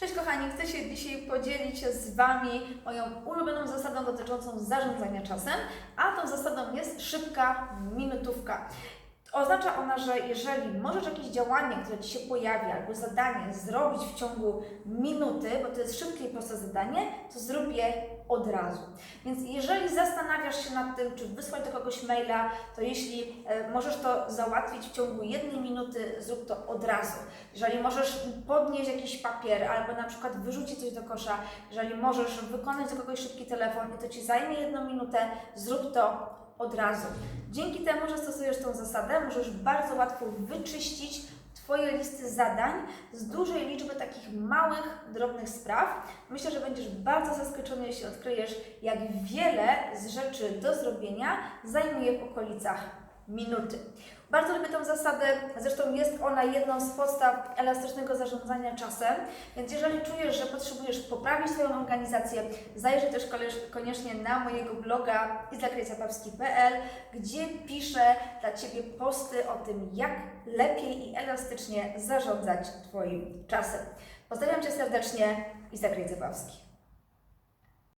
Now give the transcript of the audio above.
Cześć kochani, chcę się dzisiaj podzielić z Wami moją ulubioną zasadą dotyczącą zarządzania czasem, a tą zasadą jest szybka minutówka. Oznacza ona, że jeżeli możesz jakieś działanie, które Ci się pojawia, albo zadanie zrobić w ciągu minuty, bo to jest szybkie i proste zadanie, to zrób je od razu. Więc jeżeli zastanawiasz się nad tym, czy wysłać do kogoś maila, to jeśli e, możesz to załatwić w ciągu jednej minuty, zrób to od razu. Jeżeli możesz podnieść jakiś papier albo na przykład wyrzucić coś do kosza, jeżeli możesz wykonać do kogoś szybki telefon i to Ci zajmie jedną minutę, zrób to od razu. Dzięki temu, że stosujesz tą zasadę, możesz bardzo łatwo wyczyścić Twoje listy zadań z dużej liczby takich małych, drobnych spraw. Myślę, że będziesz bardzo zaskoczony, jeśli odkryjesz, jak wiele z rzeczy do zrobienia zajmuje w okolicach minuty. Bardzo lubię tą zasadę, zresztą jest ona jedną z podstaw elastycznego zarządzania czasem, więc jeżeli czujesz, że potrzebujesz poprawić swoją organizację, zajrzyj też koniecznie na mojego bloga izakrecjapawski.pl, gdzie piszę dla Ciebie posty o tym, jak lepiej i elastycznie zarządzać Twoim czasem. Pozdrawiam Cię serdecznie, Izak Rejcepawski.